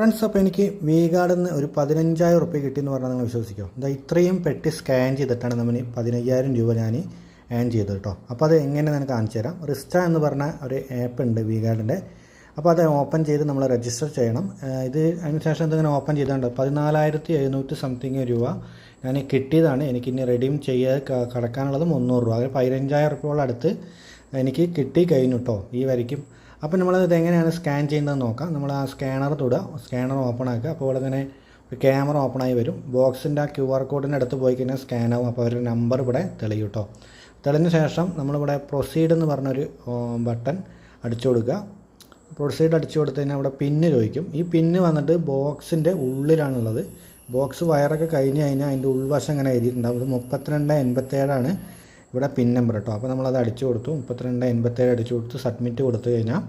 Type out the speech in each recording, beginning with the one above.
Friends അപ്പോൾ എനിക്ക് വീഗാർഡിൽ നിന്ന് ഒരു പതിനഞ്ചായിരം റുപ്യ കിട്ടിയെന്ന് പറഞ്ഞാൽ നിങ്ങൾ വിശ്വസിക്കോ. എന്താ ഇത്രയും പെട്ടി സ്കാൻ ചെയ്തിട്ടാണ് നമ്മൾ പതിനയ്യായിരം രൂപ ഞാൻ ഏൺ ചെയ്തത് കേട്ടോ അപ്പോൾ അത് എങ്ങനെ ഞാൻ കാണിച്ചു തരാം. റിസ്റ്റ എന്ന് പറഞ്ഞ ഒരു ആപ്പ് ഉണ്ട് വീഗാർഡിന്റെ അപ്പോൾ അത് ഓപ്പൺ ചെയ്ത് നമ്മൾ രജിസ്റ്റർ ചെയ്യണം. ഇത് അതിനുശേഷം ഇതിങ്ങനെ ഓപ്പൺ ചെയ്തുകൊണ്ട് പതിനാലായിരത്തി എഴുന്നൂറ്റി സംതിങ് രൂപ ഞാൻ കിട്ടിയതാണ്. എനിക്കിനി റെഡീം ചെയ്യാതെ ക- കടക്കാനുള്ളത് മുന്നൂറ് രൂപ. അതായത് പതിനഞ്ചായിരം റുപ്യയോളം അടുത്ത് എനിക്ക് കിട്ടി കഴിഞ്ഞു കേട്ടോ ഈ വരയ്ക്കും അപ്പോൾ നമ്മൾ ഇത് എങ്ങനെയാണ് സ്കാൻ ചെയ്യുന്നതെന്ന് നോക്കാം. നമ്മൾ ആ സ്കാനർ തൊടുക സ്കാനർ ഓപ്പൺ ആക്കുക. അപ്പോൾ ഇങ്ങനെ ഒരു ക്യാമറ ഓപ്പൺ ആയി വരും. ബോക്സിന്റെ ആ ക്യു ആർ കോഡിന്റെ അടുത്ത് പോയി കഴിഞ്ഞാൽ സ്കാൻ ആവും. അപ്പോൾ അവരുടെ നമ്പർ ഇവിടെ തെളിയും കേട്ടോ തെളിഞ്ഞ ശേഷം നമ്മളിവിടെ പ്രൊസീഡ് എന്ന് പറഞ്ഞൊരു ബട്ടൺ അടിച്ചു കൊടുക്കുക. പ്രൊസീഡ് അടിച്ചു കൊടുത്തു കഴിഞ്ഞാൽ അവിടെ പിന്ന് ചോദിക്കും. ഈ പിന്ന് വന്നിട്ട് ബോക്സിന്റെ ഉള്ളിലാണുള്ളത്. ബോക്സ് വയറൊക്കെ കഴിഞ്ഞ് കഴിഞ്ഞാൽ അതിന്റെ ഉൾവശം ഇങ്ങനെ എഴുതിയിട്ടുണ്ടാവും ഇത് മുപ്പത്തിരണ്ട് എൺപത്തേഴാണ് ഇവിടെ പിൻ നമ്പർ കേട്ടോ. അപ്പോൾ നമ്മളത് അടിച്ചു കൊടുത്തു. മുപ്പത്തിരണ്ട് എൺപത്തേഴ് അടിച്ചു കൊടുത്ത്. സബ്മിറ്റ് കൊടുത്തു കഴിഞ്ഞാൽ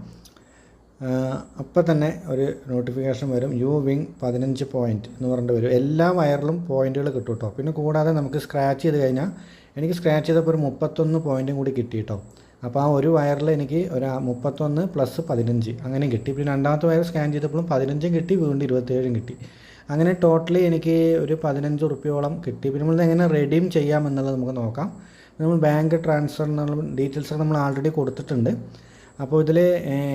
അപ്പോൾ തന്നെ ഒരു നോട്ടിഫിക്കേഷൻ വരും. യു വിങ് പതിനഞ്ച് പോയിന്റ് എന്ന് പറഞ്ഞിട്ട് വരും. എല്ലാ വയറിലും പോയിന്റുകൾ കിട്ടും കേട്ടോ. പിന്നെ കൂടാതെ നമുക്ക് സ്ക്രാച്ച് ചെയ്ത് കഴിഞ്ഞാൽ എനിക്ക് സ്ക്രാച്ച് ചെയ്തപ്പോൾ ഒരു മുപ്പത്തൊന്ന് പോയിന്റും കൂടി കിട്ടി കേട്ടോ. അപ്പോൾ ആ ഒരു വയറിൽ എനിക്ക് ഒരു മുപ്പത്തൊന്ന് പ്ലസ് പതിനഞ്ച് അങ്ങനെ കിട്ടി. പിന്നെ രണ്ടാമത്തെ വയർ സ്കാൻ ചെയ്തപ്പോഴും പതിനഞ്ചും കിട്ടി. വീണ്ടും ഇരുപത്തേഴും കിട്ടി. അങ്ങനെ ടോട്ടലി എനിക്ക് ഒരു പതിനഞ്ച് റുപ്യോളം കിട്ടി. പിന്നെ നമ്മൾ എങ്ങനെ റെഡീം ചെയ്യാമെന്നുള്ളത് നമുക്ക് നോക്കാം. നമ്മൾ ബാങ്ക് ട്രാൻസ്ഫർ എന്നുള്ള ഡീറ്റെയിൽസ് നമ്മൾ ആൾറെഡി കൊടുത്തിട്ടുണ്ട്. അപ്പോൾ ഇതിൽ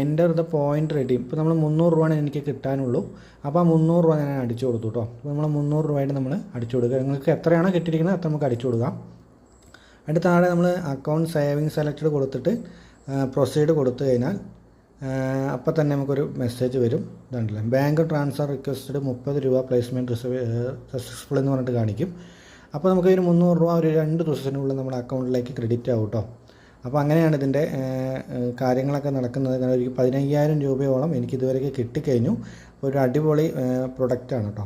എന്റെ ദ പോയിന്റ് റെഡി ഇപ്പോൾ നമ്മൾ മുന്നൂറ് രൂപയാണ് എനിക്ക് കിട്ടാനുള്ളൂ. അപ്പോൾ ആ മുന്നൂറ് രൂപ ഞാൻ അടിച്ചു കൊടുത്തു കേട്ടോ അപ്പോൾ നമ്മൾ മുന്നൂറ് രൂപയായിട്ട് നമ്മൾ അടിച്ചു കൊടുക്കുക. നിങ്ങൾക്ക് എത്രയാണോ കിട്ടിയിരിക്കുന്നത് അത്ര നമുക്ക് അടിച്ചു കൊടുക്കാം. അതിന്റെ താഴെ നമ്മൾ അക്കൗണ്ട് സേവിങ് സെലക്റ്റഡ് കൊടുത്തിട്ട് പ്രൊസീഡ് കൊടുത്തു കഴിഞ്ഞാൽ അപ്പോൾ തന്നെ നമുക്കൊരു മെസ്സേജ് വരും. ഇതുണ്ടല്ലേ. ബാങ്ക് ട്രാൻസ്ഫർ റിക്വസ്റ്റഡ് മുപ്പത് രൂപ പ്ലേസ്മെന്റ് സക്സസ്ഫുൾ എന്ന് പറഞ്ഞിട്ട് കാണിക്കും. അപ്പോൾ നമുക്ക് ഒരു മുന്നൂറ് രൂപ ഒരു രണ്ട് ദിവസത്തിനുള്ളിൽ നമ്മുടെ അക്കൗണ്ടിലേക്ക് ക്രെഡിറ്റ് ആവും കേട്ടോ. അപ്പോൾ അങ്ങനെയാണ് ഇതിന്റെ കാര്യങ്ങളൊക്കെ നടക്കുന്നത്. കാരണം ഒരു പതിനയ്യായിരം രൂപയോളം എനിക്ക് ഇതുവരെയൊക്കെ കിട്ടിക്കഴിഞ്ഞു. ഒരു അടിപൊളി പ്രൊഡക്റ്റാണ് കേട്ടോ.